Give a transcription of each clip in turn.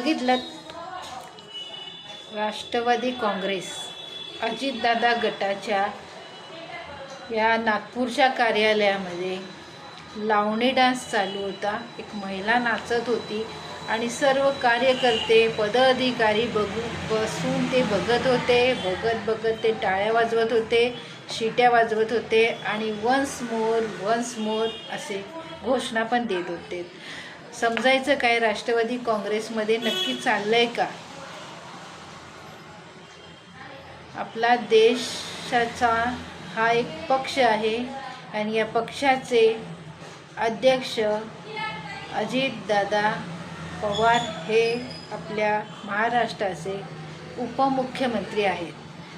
बघितलं. राष्ट्रवादी काँग्रेस अजितदादा गटाच्या या नागपूरच्या कार्यालयामध्ये लावणी डान्स चालू होता. एक महिला नाचत होती आणि सर्व कार्यकर्ते पदाधिकारी बघू बसून ते बघत होते बघत बघत ते टाळ्या वाजवत होते शिट्या वाजवत होते आणि वन्स मोर वन्स मोर असे घोषणा पण देत होते. समजायचं काय राष्ट्रवादी काँग्रेसमध्ये नक्की चाललं आहे का? आपला देशाचा हा एक पक्ष आहे आणि या पक्षाचे अध्यक्ष अजितदादा पवार हे आपल्या महाराष्ट्राचे उपमुख्यमंत्री आहेत.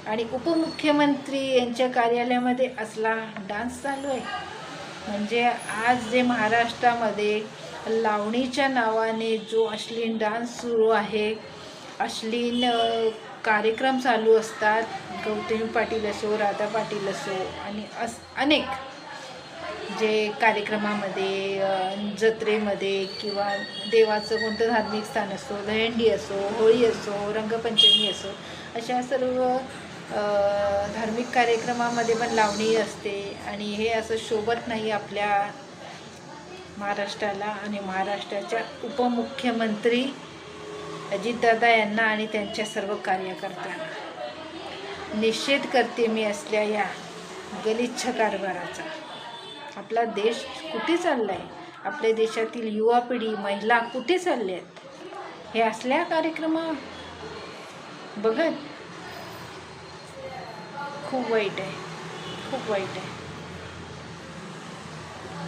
आणि उपमुख्यमंत्री यांच्या कार्यालयामध्ये असला डान्स चालू आहे. म्हणजे आज जे महाराष्ट्रामध्ये लावणीच्या नावाने जो अश्लीन डान्स सुरू आहे अश्लीन कार्यक्रम चालू असतात. गौतमी पाटील असो राधा पाटील असो आणि अस अनेक जे कार्यक्रमामध्ये जत्रेमध्ये किंवा देवाचं कोणतं धार्मिक स्थान असो दहंडी असो होळी असो रंगपंचमी असो अशा सर्व धार्मिक कार्यक्रमामध्ये पण लावणी असते. आणि हे असं शोभत नाही आपल्या महाराष्ट्राला आणि महाराष्ट्राच्या उपमुख्यमंत्री अजितदादा यांना आणि त्यांच्या सर्व कार्यकर्त्यांना. निषेध करते मी असल्या या गलिच्छ कारभाराचा. आपला देश कुठे चालला आहे आपल्या देशातील युवा पिढी महिला कुठे चालल्या आहेत? हे असल्या कार्यक्रमा? बघत खूप वाईट आहे. खूप वाईट आहे.